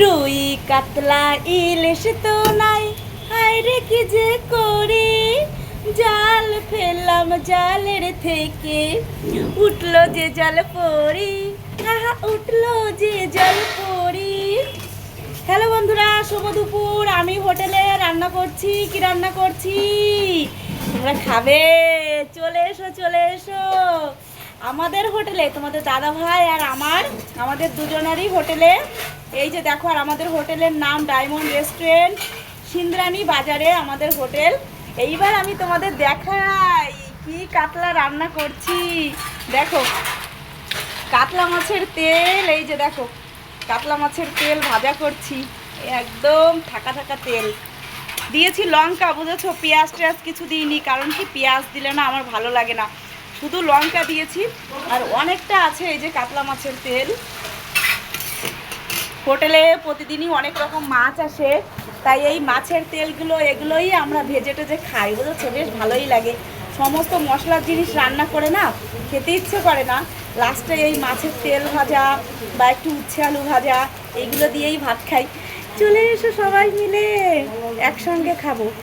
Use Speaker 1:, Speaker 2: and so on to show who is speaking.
Speaker 1: রুই কাতলা ইলিশ তো নাই। হায়রে কি যে করি। জাল ফেললাম জালের থেকে। উঠল যে জল পড়ি। আহা, উঠল যে জল পড়ি। হ্যালো বন্ধুরা, শুভ দুপুর। আমি হোটেলে রান্না করছি। কি রান্না করছি? তোমরা খাবে? চলে এসো চলে এসো। আমাদের হোটেলে, তোমাদের দাদা ভাই আর আমার, আমাদের দুজনেরই হোটেলে এই যে দেখো, আর আমাদের হোটেলের নাম ডায়মন্ড রেস্টুরেন্ট সিন্দ্রানী বাজারে আমাদের হোটেল। এইবার আমি তোমাদের দেখাই কি কাতলা রান্না করছি। দেখো, কাতলা মাছের তেল, এই যে দেখো, কাতলা মাছের তেল ভাজা করছি। একদম থাকা থাকা তেল। দিয়েছি লঙ্কা, বুঝেছ? পেঁয়াজ টেয়াজ কিছু দিইনি, কারণ কি পেঁয়াজ দিলে না আমার ভালো লাগে না। শুধু লঙ্কা দিয়েছি, আর অনেকটা আছে এই যে কাতলা মাছের তেল। হোটেলে প্রতিদিনই অনেক রকম মাছ আসে, তাই এই মাছের তেলগুলো, এগুলোই আমরা ভেজে টেজে খাই, বুঝেছ? বেশ ভালোই লাগে। সমস্ত মশলার জিনিস রান্না করে না, খেতে ইচ্ছে করে না। লাস্টে এই মাছের তেল ভাজা বা একটু উচ্ছে আলু ভাজা এইগুলো দিয়েই ভাত খাই। চলে এসো সবাই মিলে, একসঙ্গে খাব।